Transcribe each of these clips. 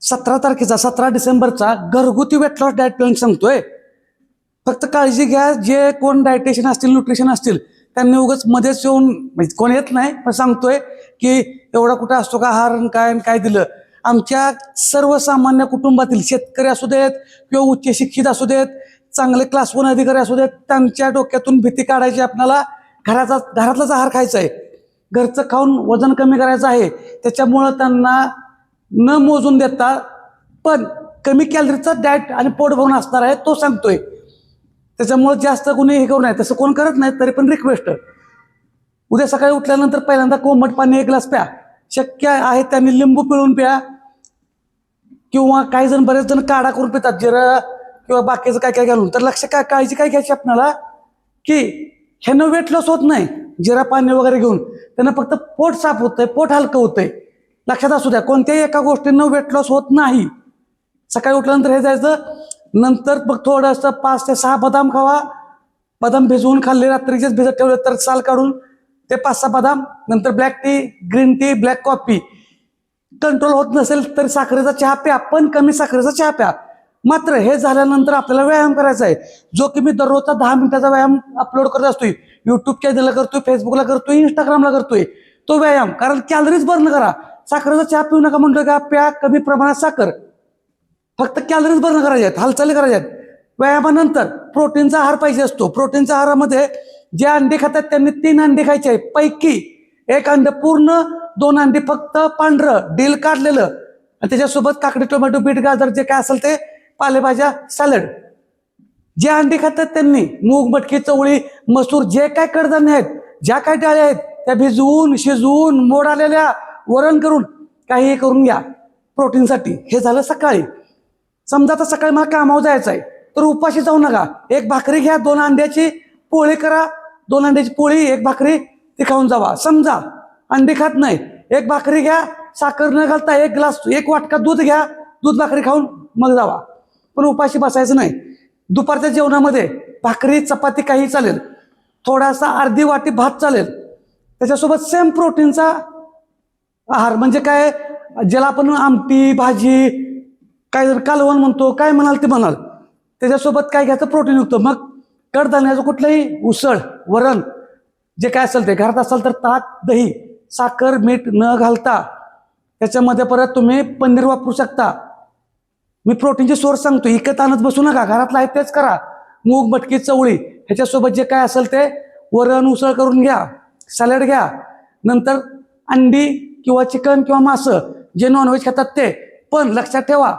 सतरा तारखेचा सतरा डिसेंबरचा घरगुती वेट लॉस डायट प्लॅन सांगतोय. फक्त काळजी घ्या जे कोण डायटेशन असतील न्यूट्रिशन असतील त्यांनी उगाच मध्येच येऊन म्हणजे कोण येत नाही पण सांगतोय की एवढा कुठं असतो का आहार काय आणि काय दिलं. आमच्या सर्वसामान्य कुटुंबातील शेतकरी असू देत किंवा उच्च शिक्षित असू देत चांगले क्लास वन अधिकारी असू देत त्यांच्या डोक्यातून भीती काढायची आपल्याला घराचा घरातलाच आहार खायचा आहे घरचं खाऊन वजन कमी करायचं आहे. त्याच्यामुळं त्यांना न मोजून देता पण कमी कॅलरीचा डाएट आणि पोट भरून असणार आहे तो सांगतोय. त्याच्यामुळे जास्त कोणी हे करू नये. तसं कोण करत नाही तरी पण रिक्वेस्ट उद्या सकाळी उठल्यानंतर पहिल्यांदा कोमट पाणी एक ग्लास प्या. शक्य आहे त्यांनी लिंबू पिळून प्या. किंवा काही जण बरेच जण काढा करून पितात जिरं किंवा बाकीचं काय काय घालून. तर लक्ष काय काळजी काय घ्यायची आपल्याला की ह्यानं वेट लॉस होत नाही. जिरा पाणी वगैरे घेऊन. त्यानं फक्त पोट साफ होतंय पोट हलकं होतंय. लक्षात असू द्या कोणत्याही एका गोष्टीनं वेट लॉस होत नाही. सकाळी उठल्यानंतर हे जायचं नंतर मग थोडंसं पाच ते सहा बदाम खावा. बदाम भिजवून खाल्ले रात्रीचेच भिजत ठेवले तर साल काढून ते पाच सहा बदाम नंतर black tea green tea black coffee control होत नसेल तर साखरेचा चहा प्या पण कमी साखरेचा चहा प्या. मात्र हे झाल्यानंतर आपल्याला व्यायाम करायचा आहे. जो की मी दररोजचा दहा मिनिटाचा व्यायाम अपलोड करत असतोय. युट्यूब चॅनलला करतोय फेसबुकला करतोय इंस्टाग्रामला करतोय. तो व्यायाम कारण कॅलरीज बर्न करा. साखरेचा चहा पिऊ नका म्हणतो का? प्या कमी प्रमाणात साखर. फक्त कॅलरीज बर्न करायचे आहेत हालचाली करायच्या आहेत. व्यायामानंतर प्रोटीनचा आहार पाहिजे असतो. प्रोटीनच्या आहारामध्ये जे अंडे खातात त्यांनी तीन अंडे खायचे आहे पैकी एक अंड पूर्ण दोन अंडी फक्त पांढरं डील काढलेलं. आणि त्याच्यासोबत काकडी टोमॅटो बीट गाजर जे काय असेल ते पालेभाज्या सॅलड जे अंडी खातात त्यांनी मूग मटकी चवळी मसूर जे काय कडधान्य आहेत ज्या काय डाळी आहेत त्या भिजवून शिजवून मोड आलेल्या वरण करून काही हे करून घ्या. प्रोटीनसाठी हे झालं सकाळी. समजा आता सकाळी मला कामावर जायचं आहे तर उपाशी जाऊ नका. एक भाकरी घ्या दोन अंड्याची पोळी करा. दोन अंड्याची पोळी एक भाकरी ती खाऊन जावा. समजा अंडी खात नाही. एक भाकरी घ्या साखर न घालता एक ग्लास एक वाटका दूध घ्या. दूध भाकरी खाऊन मग जावा. पण उपाशी बसायचं नाही. दुपारच्या जेवणामध्ये भाकरी चपाती काही चालेल. थोडासा अर्धी वाटी भात चालेल. त्याच्यासोबत सेम प्रोटीनचा आहार म्हणजे काय? ज्याला आपण आमटी भाजी काय जर कालवण म्हणतो काय म्हणाल ते म्हणाल. त्याच्यासोबत काय घ्यायचं? प्रोटीन युक्त. मग कडधान्याचं कुठलंही उसळ वरण जे काय असेल ते. घरात असेल तर ताक दही साखर मीठ न घालता त्याच्यामध्ये परत तुम्ही पनीर वापरू शकता. मी प्रोटीनचे सोर्स सांगतो. इकत आणत बसू नका. घरातलं आहे तेच करा. मूग मटकी चवळी ह्याच्यासोबत जे काय असेल ते वरण उसळ करून घ्या. सॅलड घ्या. नंतर अंडी किंवा चिकन किंवा मासं जे नॉनव्हेज खातात ते. पण लक्षात ठेवा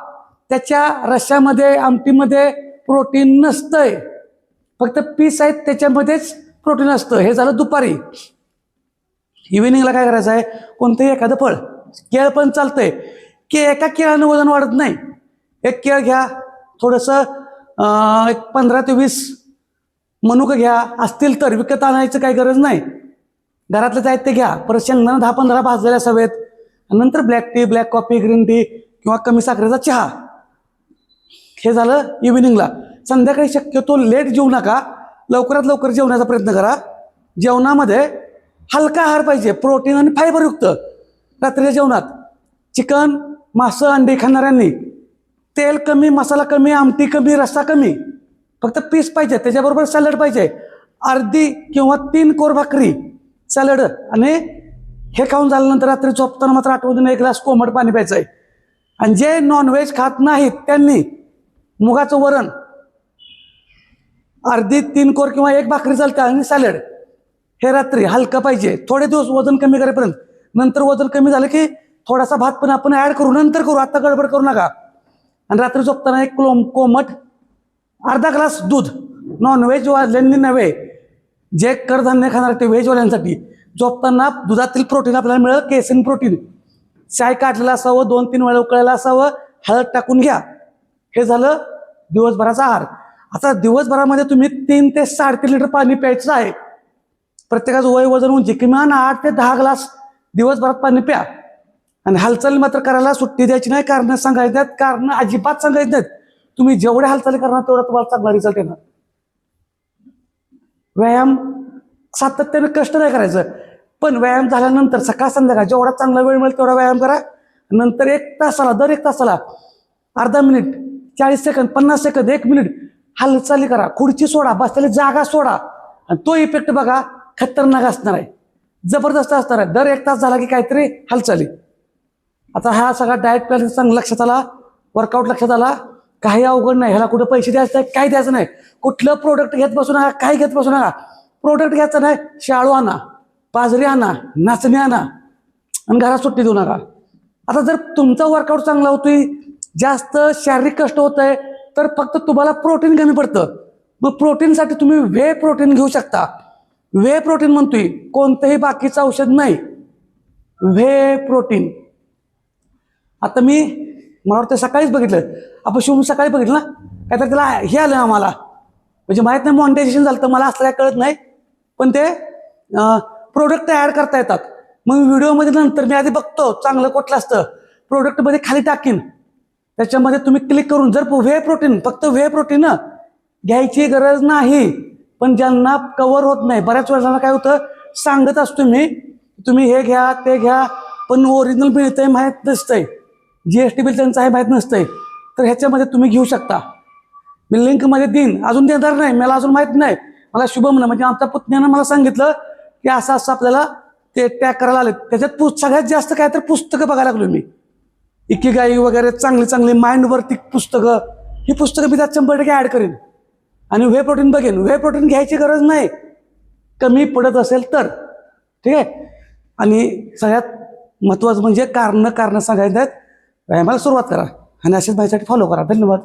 त्याच्या रश्श्यामध्ये आमटीमध्ये प्रोटीन नसतंय. फक्त पीस आहेत त्याच्यामध्येच प्रोटीन असतं. हे झालं दुपारी. इव्हिनिंगला काय करायचं आहे? कोणतंही एखादं फळ केळ पण चालतंय. के एका केळानं वजन वाढत नाही. एक केळ घ्या थोडंसं एक पंधरा ते वीस मनुकं घ्या. असतील तर विकत आणायचं काही गरज नाही. घरातलंच आहेत ते घ्या. परत शेंगदाणा दहा पंधरा भाजलेल्या सवेत नंतर black tea black coffee green tea किंवा कमी साखरेचा चहा. हे झालं इव्हिनिंगला संध्याकाळी शक्यतो लेट जेवू नका. लवकरात लवकर जेवण्याचा प्रयत्न करा. जेवणामध्ये हलका आहार पाहिजे. प्रोटीन आणि फायबरयुक्त रात्रीच्या जेवणात चिकन मासं अंडी खाणाऱ्यांनी तेल कमी मसाला कमी आमटी कमी रस्सा कमी. फक्त पीस पाहिजे. त्याच्याबरोबर सॅलड पाहिजे. अर्धी किंवा तीन कोर भाकरी. सॅलड आणि हे खाऊन झाल्यानंतर रात्री झोपताना मात्र आठवून एक ग्लास कोमट पाणी प्यायचं आहे. आणि जे नॉनव्हेज खात नाहीत त्यांनी मुगाचं वरण अर्धी तीन कोर किंवा एक भाकरी चालते आणि सॅलड हे रात्री हलकं पाहिजे. थोडे दिवस वजन कमी करेपर्यंत. नंतर वजन कमी झालं की थोडासा भात पण आपण ॲड करू. नंतर करू. आता गडबड करू नका. आणि रात्री झोपताना एक क्लोम कोमट अर्धा ग्लास दूध. नॉनव्हेज वाजल्यांनी नव्हे जे कडधान्य खाणार ते व्हेजवाल्यांसाठी झोपताना दुधातील प्रोटीन आपल्याला मिळेल केसिन प्रोटीन चाय काढलेलं असावं दोन तीन वेळा उकळलेलं असावं हळद टाकून घ्या. हे झालं दिवसभराचा आहार. आता दिवसभरामध्ये तुम्ही तीन ते साडेतीन लिटर पाणी प्यायचं आहे. प्रत्येकाचं वय वजन उंची किमान आठ ते दहा ग्लास दिवसभरात पाणी प्या. आणि हालचाली मात्र करायला सुट्टी द्यायची नाही. कारण सांगायची नाहीत कारण अजिबात सांगायची नाहीत. तुम्ही जेवढ्या हालचाली करणार तेवढा तुम्हाला चांगला रिझल्ट येणार. व्यायाम सातत्याने कष्ट नाही करायचं. पण व्यायाम झाल्यानंतर सकाळ संध्याकाळ जेवढा चांगला वेळ मिळेल तेवढा व्यायाम करा. नंतर एक तासाला दर एक तासाला अर्धा मिनिट चाळीस सेकंद पन्नास सेकंद एक मिनिट हालचाली करा. खुर्ची सोडा बसलेली जागा सोडा. आणि तो इफेक्ट बघा खतरनाक असणार आहे. जबरदस्त असणार आहे. दर एक तास झाला की काहीतरी हालचाली. आता हा सगळा डाएट प्लॅन चांगला लक्षात आला. वर्कआउट लक्षात आला. काही अवघड नाही. ह्याला कुठं पैसे द्यायचं नाही काही द्यायचं नाही. कुठलं प्रोडक्ट घेत बसू नका काही घेत बसू नका. प्रोडक्ट घ्यायचं नाही शाळू आणा बाजरी आणा नाचणी आणा आणि घरात सुट्टी देऊ नका. आता जर तुमचा वर्कआउट चांगला होतोय जास्त शारीरिक कष्ट होत आहे तर फक्त तुम्हाला प्रोटीन कमी पडतं. मग प्रोटीनसाठी तुम्ही वे प्रोटीन घेऊ शकता. वे प्रोटीन म्हणतोय कोणतंही बाकीचं औषध नाही. व्हे प्रोटीन आता मी मला वाटतं सकाळीच बघितलं. आपण शिवून सकाळी बघितलं ना? काय तर त्याला हे आलं आम्हाला. म्हणजे माहीत नाही मॉनिटायझेशन झालं तर मला असं काय कळत नाही. पण ते प्रोडक्ट ॲड करता येतात. मग व्हिडिओमध्ये नंतर मी आधी बघतो चांगलं कुठलं असतं. प्रोडक्टमध्ये खाली टाकीन. त्याच्यामध्ये तुम्ही क्लिक करून जर व्हे प्रोटीन फक्त व्हे प्रोटीन घ्यायची गरज नाही पण ज्यांना कवर होत नाही बऱ्याच वेळेला काय होतं सांगत असतो मी तुम्ही हे घ्या ते घ्या पण ओरिजिनल मिळतंय माहीत नसतंय. जी एस टी बिल त्यांचं आहे माहीत नसतंय. तर ह्याच्यामध्ये तुम्ही घेऊ शकता. मी लिंकमध्ये देईन. अजून देणार नाही. मला अजून माहीत नाही. मला शुभम म्हणजे आमच्या पत्नीनं मला सांगितलं की असं असं आपल्याला ते टॅग करायला आले त्याच्यात पु सगळ्यात जास्त काय तर पुस्तकं बघायला लागलो मी. इकिगाई वगैरे चांगली चांगली माइंडवरती पुस्तकं. ही पुस्तकं मी त्यात शंभर टक्के ॲड करेन. आणि व्हे प्रोटीन बघेन. व्हे प्रोटीन घ्यायची गरज नाही. कमी पडत असेल तर. ठीक आहे? आणि सगळ्यात महत्त्वाचं म्हणजे कारणं कारणं सांगायचं आहेत व्यायामाला सुरुवात करा आणि अशीच माहितीसाठी फॉलो करा. धन्यवाद.